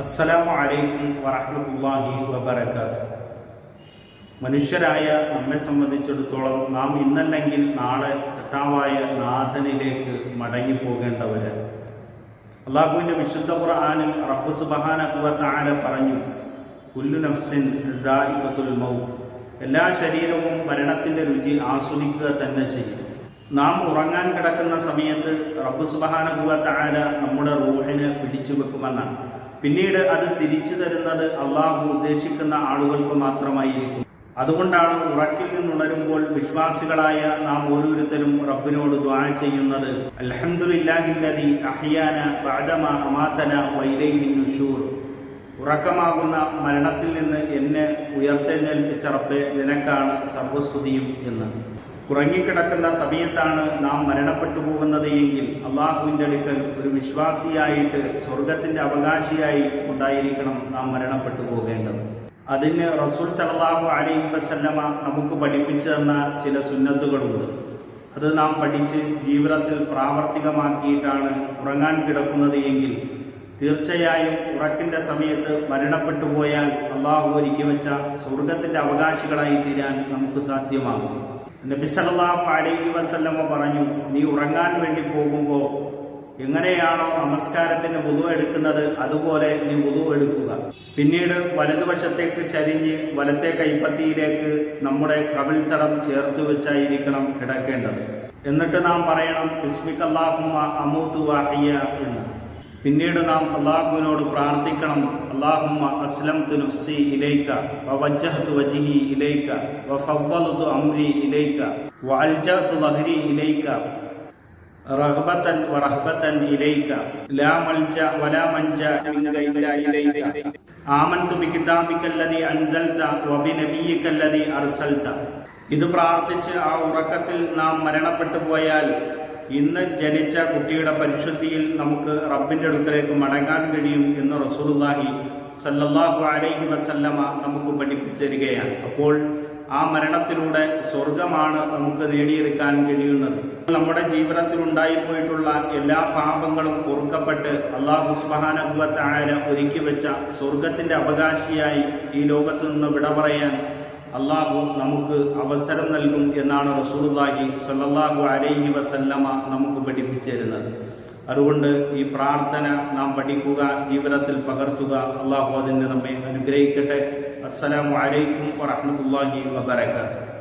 അസ്സലാമു അലൈക്കും വറഹ്മത്തുള്ളാഹി വബറകാതുഹു. മനുഷ്യരായ നമ്മെ സംബന്ധിച്ചിടത്തോളം നാം ഇന്നല്ലെങ്കിൽ നാളെ ചട്ടാവായ നാഥനിലേക്ക് മടങ്ങി പോകേണ്ടവരാണ് അള്ളാഹുവിന്റെ വിശുദ്ധ ഖുർആനിൽ റബ്ബ് സുബ്ഹാനഹു വ തആല പറഞ്ഞു കുല്ലു നഫ്സിൻ മൗത്ത്. എല്ലാ ശരീരവും മരണത്തിന്റെ രുചി ആസ്വദിക്കുക തന്നെ ചെയ്യും. നാം ഉറങ്ങാൻ കിടക്കുന്ന സമയത്ത് റബ്ബ് സുബ്ഹാനഹു വ തആല നമ്മുടെ റൂഹിനെ പിടിച്ചു വെക്കുമെന്നാണ് പിന്നീട് അത് തിരിച്ചു തരുന്നത് അള്ളാഹു ഉദ്ദേശിക്കുന്ന ആളുകൾക്ക് മാത്രമായിരിക്കും. അതുകൊണ്ടാണ് ഉറക്കിൽ നിന്നുണരുമ്പോൾ വിശ്വാസികളായ നാം ഓരോരുത്തരും റബ്ബിനോട് ദ്വാ ചെയ്യുന്നത്. ഉറക്കമാകുന്ന മരണത്തിൽ നിന്ന് എന്നെ ഉയർത്തെഴുന്നേൽപ്പിച്ച റബ്ബെ നിനക്കാണ് സർവസ്തുതിയും എന്ന്. ഉറങ്ങിക്കിടക്കുന്ന സമയത്താണ് നാം മരണപ്പെട്ടു പോകുന്നത് എങ്കിൽ അള്ളാഹുവിന്റെ അടുക്കൽ ഒരു വിശ്വാസിയായിട്ട് സ്വർഗത്തിന്റെ അവകാശിയായി ഉണ്ടായിരിക്കണം നാം മരണപ്പെട്ടു പോകേണ്ടത്. അതിന് റസൂൽ സലാഹു അലൈഹി വസല്ലമ നമുക്ക് പഠിപ്പിച്ചു തന്ന ചില സുന്നത്തുകളുണ്ട്. അത് നാം പഠിച്ച് ജീവിതത്തിൽ പ്രാവർത്തികമാക്കിയിട്ടാണ് ഉറങ്ങാൻ കിടക്കുന്നത് എങ്കിൽ തീർച്ചയായും ഉറക്കിന്റെ സമയത്ത് മരണപ്പെട്ടു പോയാൽ അള്ളാഹു ഒരുക്കി വെച്ച സ്വർഗത്തിന്റെ അവകാശികളായി തീരാൻ നമുക്ക് സാധ്യമാകും. നബി സല്ലല്ലാഹു അലൈഹി വസല്ലമ പറഞ്ഞു നീ ഉറങ്ങാൻ വേണ്ടി പോകുമ്പോൾ എങ്ങനെയാണോ നമസ്കാരത്തിന് പുതു എടുക്കുന്നത് അതുപോലെ നീ പുതു എടുക്കുക. പിന്നീട് വലതുവശത്തേക്ക് ചരിഞ്ഞ് വലത്തെ കൈപ്പത്തിയിലേക്ക് നമ്മുടെ കവിൾത്തടം ചേർത്ത് വെച്ചായിരിക്കണം കിടക്കേണ്ടത്. എന്നിട്ട് നാം പറയണം ബിസ്മിക്കല്ലാഹുമ്മ അമൂത്തു വാഹിയ എന്ന്. പിന്നീട് നാം അള്ളാഹുവിനോട് പ്രാർത്ഥിക്കണം. അള്ളാഹുമ്മ അസ്ലം തുനുഫ്സി ഇലൈക്ക വവജ്ജഹ്തു വജിഹി ഇലൈക്ക വഫവ്വൽതു അംരി ഇലൈക്ക വഅൽജഅതു ലഹരി ഇലൈക്ക റഹ്ബത്തൻ വറഹ്ബത്തൻ ഇലൈക്ക ലാ മൽജ വലാ മൻജ മിൻക ഇല്ലാ ഇലൈക. ആമൻതു ബികിതാബിക അല്ലദി അൻസൽത വബിനബിയിക അല്ലദി അർസൽത. ഇത് പ്രാർത്ഥിച്ച് ആ ഉറക്കത്തിൽ നാം മരണപ്പെട്ടു പോയാൽ ഇന്ന് ജനിച്ച കുട്ടിയുടെ പരിശുദ്ധിയിൽ നമുക്ക് റബ്ബിന്റെ അടുക്കലേക്ക് മടങ്ങാൻ കഴിയും എന്ന് റസൂലുള്ളാഹി സല്ലല്ലാഹു അലൈഹി വസല്ലമ നമുക്ക് പഠിപ്പിച്ചു തരികയാണ് അപ്പോൾ ആ മരണത്തിലൂടെ സ്വർഗമാണ് നമുക്ക് നേടിയെടുക്കാൻ കഴിയുന്നത്. നമ്മുടെ ജീവിതത്തിൽ ഉണ്ടായിപ്പോയിട്ടുള്ള എല്ലാ പാപങ്ങളും പൊറുക്കപ്പെട്ട് അള്ളാഹു സുബാനുഭവത്തായ ഒരുക്കി വെച്ച സ്വർഗത്തിന്റെ അവകാശിയായി ഈ ലോകത്ത് നിന്ന് വിട പറയാൻ അള്ളാഹു നമുക്ക് അവസരം നൽകും എന്നാണ് റസൂലുള്ളാഹി സല്ലാഹു അലൈഹി വസല്ലമ നമുക്ക് പഠിപ്പിച്ചിരുന്നത്. അതുകൊണ്ട് ഈ പ്രാർത്ഥന നാം പഠിക്കുക ജീവിതത്തിൽ പകർത്തുക. അള്ളാഹു അതിന് നമ്മെ അനുഗ്രഹിക്കട്ടെ. അസ്സലാമു അലൈക്കും വറഹ്മത്തുള്ളാഹി വബറകാതുഹു.